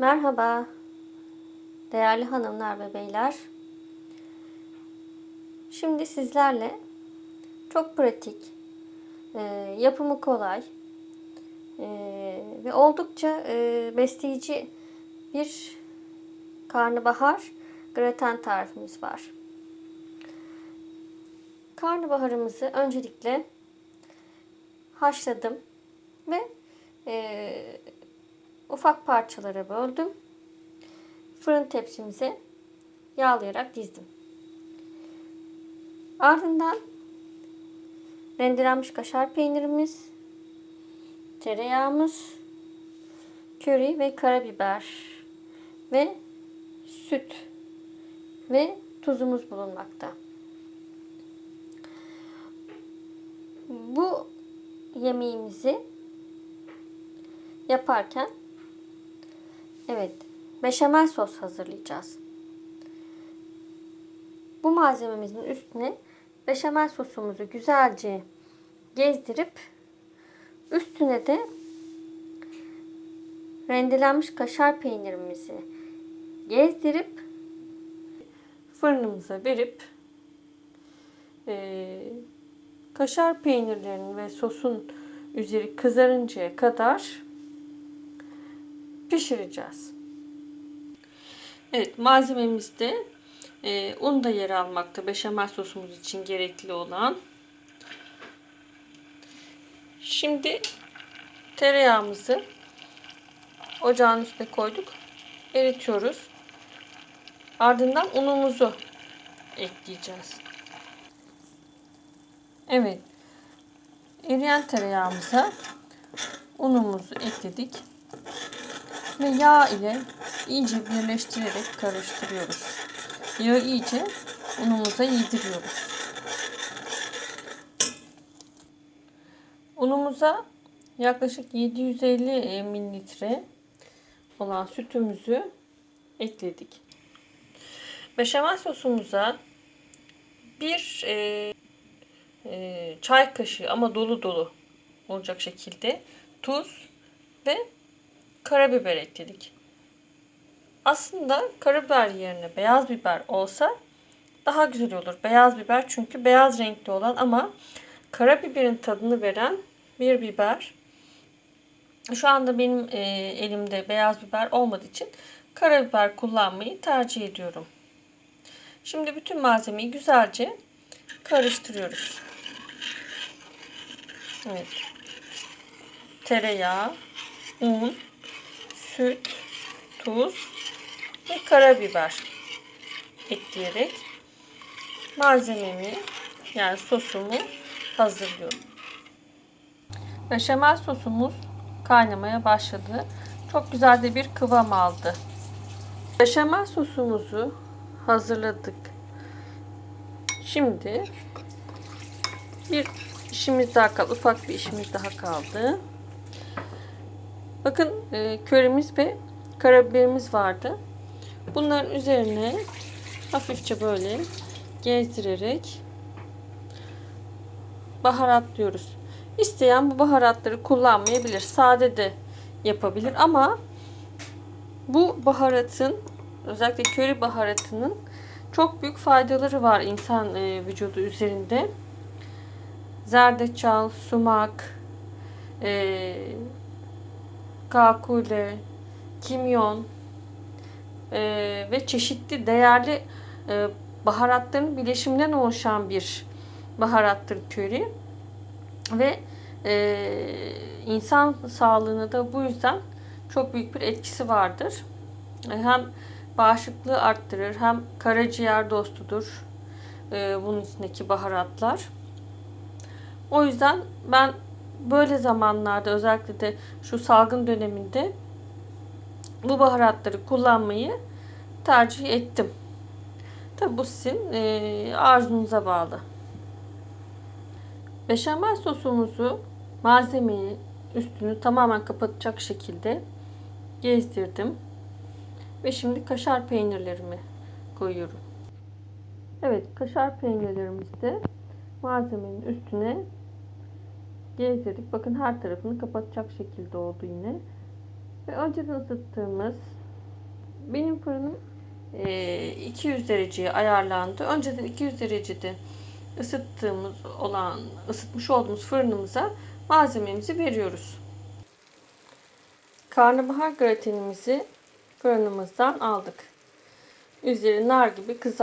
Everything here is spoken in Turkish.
Merhaba, değerli hanımlar ve beyler. Şimdi sizlerle çok pratik, e, yapımı kolay e, ve oldukça e, besleyici bir karnabahar graten tarifimiz var. Karnabaharımızı öncelikle haşladım ve ufak parçalara böldüm. Fırın tepsimize yağlayarak dizdim. Ardından rendelenmiş kaşar peynirimiz, tereyağımız, köri ve karabiber ve süt ve tuzumuz bulunmakta. Bu yemeğimizi yaparken evet beşamel sos hazırlayacağız. Bu malzememizin üstüne beşamel sosumuzu güzelce gezdirip üstüne de rendelenmiş kaşar peynirimizi gezdirip fırınımıza verip eee, kaşar peynirlerinin ve sosun üzeri kızarıncaya kadar pişireceğiz. Evet malzememizde e, un da yer almakta beşamel sosumuz için gerekli olan. Şimdi tereyağımızı ocağın üstüne koyduk. Eritiyoruz. Ardından unumuzu ekleyeceğiz. Evet. Eriyen tereyağımıza unumuzu ekledik. Ve yağ ile iyice birleştirerek karıştırıyoruz. Yağı iyice unumuza yediriyoruz. Unumuza yaklaşık 750 mililitre olan sütümüzü ekledik. Beşamel sosumuza bir e, e, çay kaşığı ama dolu dolu olacak şekilde tuz ve karabiber ekledik. Aslında karabiber yerine beyaz biber olsa daha güzel olur. Beyaz biber çünkü beyaz renkli olan ama karabiberin tadını veren bir biber. Şu anda benim e, elimde beyaz biber olmadığı için karabiber kullanmayı tercih ediyorum. Şimdi bütün malzemeyi güzelce karıştırıyoruz. Evet. Tereyağı, un, süt, tuz ve karabiber ekleyerek malzememi yani sosumu hazırlıyorum. Beşamel sosumuz kaynamaya başladı. Çok güzel de bir kıvam aldı. Beşamel sosumuzu hazırladık. Şimdi bir işimiz daha kaldı. Ufak bir işimiz daha kaldı. Bakın e, körimiz ve karabiberimiz vardı. Bunların üzerine hafifçe böyle gezdirerek baharatlıyoruz. İsteyen bu baharatları kullanmayabilir. Sade de yapabilir ama bu baharatın özellikle köri baharatının çok büyük faydaları var insan e, vücudu üzerinde. Zerdeçal, sumak, e, kakule, kimyon e, ve çeşitli değerli e, baharatların bileşiminden oluşan bir baharattır köri. Ve e, insan sağlığına da bu yüzden çok büyük bir etkisi vardır. E, hem bağışıklığı arttırır hem karaciğer dostudur e, bunun içindeki baharatlar. O yüzden ben böyle zamanlarda özellikle de şu salgın döneminde bu baharatları kullanmayı tercih ettim. Tabi bu sizin e, arzunuza bağlı. Beşamel sosumuzu malzemeyi üstünü tamamen kapatacak şekilde gezdirdim. Ve şimdi kaşar peynirlerimi koyuyorum. Evet kaşar peynirlerimizi de malzemenin üstüne gezdirdik. Bakın her tarafını kapatacak şekilde oldu yine. Ve önceden ısıttığımız Benim fırınım e, 200 dereceye ayarlandı. Önceden 200 derecede ısıttığımız olan, ısıtmış olduğumuz fırınımıza malzememizi veriyoruz. Karnabahar gratenimizi fırınımızdan aldık. Üzeri nar gibi kızarttık.